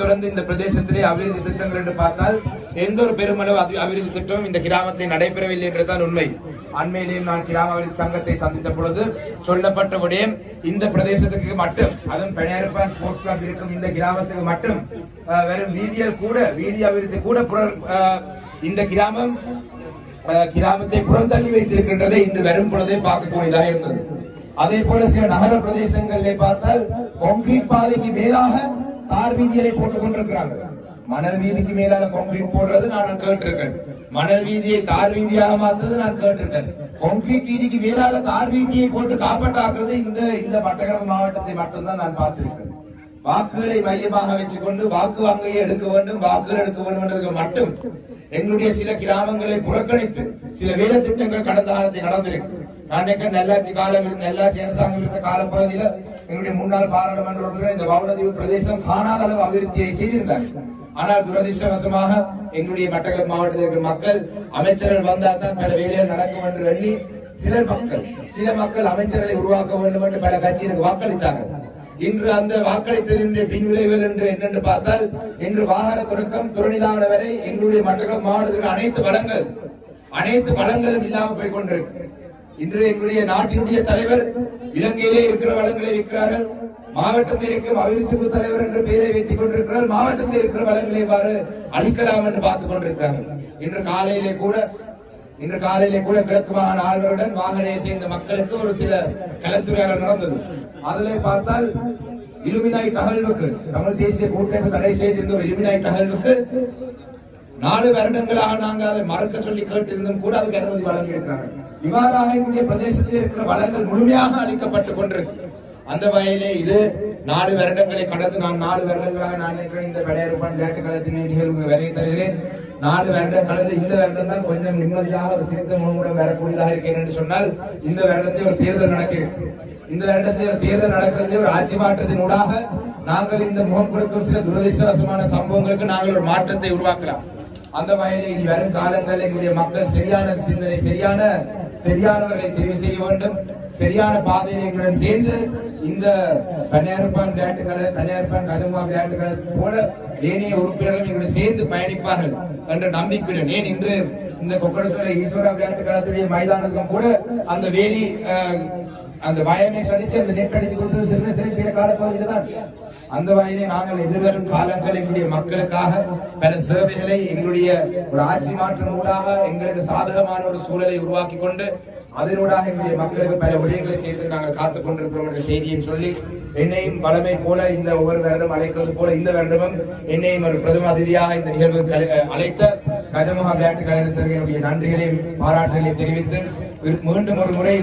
தொடர்ந்து இந்த பிரதேசத்திலே அபிவிருத்தி திட்டங்கள் என்று பார்த்தால் எந்த ஒரு பெருமளவு அபிவிருத்தி திட்டமும் இந்த கிராமத்தில் நடைபெறவில்லை என்றுதான் உண்மை. அண்மையிலேயும் நான் கிராம அபிவிருத்தி சங்கத்தை சந்தித்த பொழுது சொல்லப்பட்ட விடயம் இந்த பிரதேசத்துக்கு மட்டும் அதுவும் பெண்ணாயிரப்பான் ஸ்போர்ட்ஸ் கிளப் இருக்கும் இந்த கிராமத்துக்கு மட்டும் வெறும் வீதியில் கூட வீதி அபிவிருத்தி கூட இந்த கிராமம் கிராமத்தை புறந்தள்ளி வைத்திருக்கின்றதை இன்று வரும் பொழுதே பார்க்கக்கூடியதாக இருந்தது. அதே போல சில நகர பிரதேசங்களிலே பார்த்தால் கான்கிரீட் பாதைக்கு மேலாக தார் வீதிகளை போட்டுக் கொண்டிருக்கிறார்கள். மணல் வீதிக்கு மேலால கான்கிரீட் போடுறது நான் கேட்டிருக்கேன். மணல் வீதியை தார் வீதியாக மாத்துறது நான் கேட்டிருக்கேன். கான்கிரீட் வீதிக்கு மேலால தார் வீதியை போட்டு காப்பாற்றாக்குறது இந்த இந்த மட்டக்களப்பு மாவட்டத்தை மட்டும்தான் நான் பார்த்திருக்கேன். வாக்குகளை மையமாக வச்சுக்கொண்டு வாக்கு வாங்கையை எடுக்க வேண்டும் வாக்குகள் எடுக்க வேண்டும் என்றதுக்கு மட்டும் எங்களுடைய சில கிராமங்களை புறக்கணித்து சில வேலை திட்டங்கள் கடந்த காலத்தில் நடந்திருக்கு. நான் நெல்லாச்சி காலம் இருந்த நெல்லாச்சி அரசாங்கம் இருந்த காலப்பகுதியில் எங்களுடைய முன்னாள் பாராளுமன்ற உறுப்பினர் இந்த வவுனதீவு பிரதேசம் காணாத அளவு அபிவிருத்தியை செய்திருந்தாங்க ஆனால் துரதிருஷ்டவசமாக எங்களுடைய மட்டக்களப்பு மாவட்டத்தில் இருக்கிற மக்கள் அமைச்சர்கள் வந்தால் தான் பல வேலைகள் நடக்கும் என்று எண்ணி சிலர் மக்கள் சில மக்கள் அமைச்சர்களை உருவாக்க வேண்டும் என்று பல கட்சிகளுக்கு வாக்களித்தார்கள். இன்று அந்த வாக்களித்ததினுடைய பின் விளைவுகள் என்று என்னென்று பார்த்தால் இன்று வாகன தொடக்கம் துறநிலான வரை எங்களுடைய மட்டக்களப்பு மாவட்டத்தில் அனைத்து வளங்கள் அனைத்து வளங்களும் இல்லாமல் போய் கொண்டிருக்கு. இன்று எங்களுடைய நாட்டினுடைய தலைவர் இலங்கையிலே இருக்கிற வளங்களை விற்கிறார்கள். மாவட்டத்தில் இருக்கிற அபிவிருத்தி தலைவர் என்ற பெயரை வைத்துக் கொண்டிருக்கிறார். மாவட்டத்தில் இருக்கிற வளங்களை எவ்வாறு அளிக்கலாம் என்று பார்த்துக் கொண்டிருக்கிறார்கள். இன்று காலையிலே கூட இன்று காலையிலே கூட கிழக்கு மாகாண ஆளுநருடன் வாகனையை சேர்ந்த மக்களுக்கு ஒரு சில கலந்துரையாடல் நடந்தது. அதிலே பார்த்தால் இலுமினாய் தகவலுக்கு தமிழ் தேசிய கூட்டமைப்பு தடை செய்திருந்த ஒரு இலுமினாய் தகவலுக்கு நாலு வருடங்களாக நாங்கள் அதை மறக்க சொல்லி கேட்டிருந்தும் கூட அதுக்கு அனுமதி வழங்கியிருக்கிறார்கள். இவ்வாறாக எங்களுடைய பிரதேசத்தில் இருக்கிற வளங்கள் முழுமையாக அளிக்கப்பட்டுக் கொண்டிருக்கு. அந்த வகையிலே இது நாலு வருடங்களை கடந்து நான் நாலு வருடங்களாக நான் இந்த விளையாடுபான் விளையாட்டு களத்தின் நிகழ்வு வரை தருகிறேன். நாலு வருடம் கடந்து இந்த வருடம் தான் கொஞ்சம் நிம்மதியாக ஒரு சிறந்த முன்முடன் வரக்கூடியதாக இருக்கேன் என்று சொன்னால் இந்த வருடத்தில் ஒரு தேர்தல் நடக்கிறது இந்த வருடத்தில் ஒரு தேர்தல் நடக்கிறது ஒரு ஆட்சி மாற்றத்தின் ஊடாக நாங்கள் இந்த முகம் கொடுக்கும் சில துரதிருஷ்டவசமான சம்பவங்களுக்கு நாங்கள் ஒரு மாற்றத்தை உருவாக்கலாம். அந்த வகையில் இனி வரும் காலங்களில் எங்களுடைய மக்கள் சரியான சிந்தனை சரியான சரியானவர்களை தெரிவு செய்ய வேண்டும். சரியான பாதையில் எங்களுடன் சேர்ந்து இந்த கன்னியாகுமரி விளையாட்டுகளை கன்னியாகுமரி கதுமா விளையாட்டுகள் போல ஏனைய உறுப்பினர்களும் எங்களுடன் சேர்ந்து பயணிப்பார்கள் என்ற நம்பிக்கையுடன். ஏன் இன்று இந்த கொக்கடத்துல ஈஸ்வரா விளையாட்டு கழகத்துடைய மைதானத்திலும் கூட அந்த வேலி அந்த வயமை சடிச்சு அந்த நெட் அடிச்சு கொடுத்தது சிறுமை சிறப்பிய காலப்பகுதியில் தான் அந்த வகையிலே நாங்கள் எதிர்வரும் காலங்கள் எங்களுடைய மக்களுக்காக பல சேவைகளை எங்களுடைய ஒரு ஆட்சி மாற்றம் ஊடாக எங்களுக்கு சாதகமான ஒரு சூழலை உருவாக்கி கொண்டு அதனூடாக எங்களுடைய மக்களுக்கு பல விடயங்களை செய்து நாங்கள் காத்துக் கொண்டிருக்கிறோம் என்ற செய்தியும் சொல்லி என்னையும் பழமை போல இந்த ஒவ்வொரு வருடம் அழைத்தது போல இந்த வருடமும் என்னையும் ஒரு பிரதம அதிதியாக இந்த நிகழ்வு அழைத்த கஜமகா விளையாட்டு கழகத்திற்கு நன்றிகளையும் பாராட்டுகளையும் தெரிவித்து மீண்டும் ஒரு முறை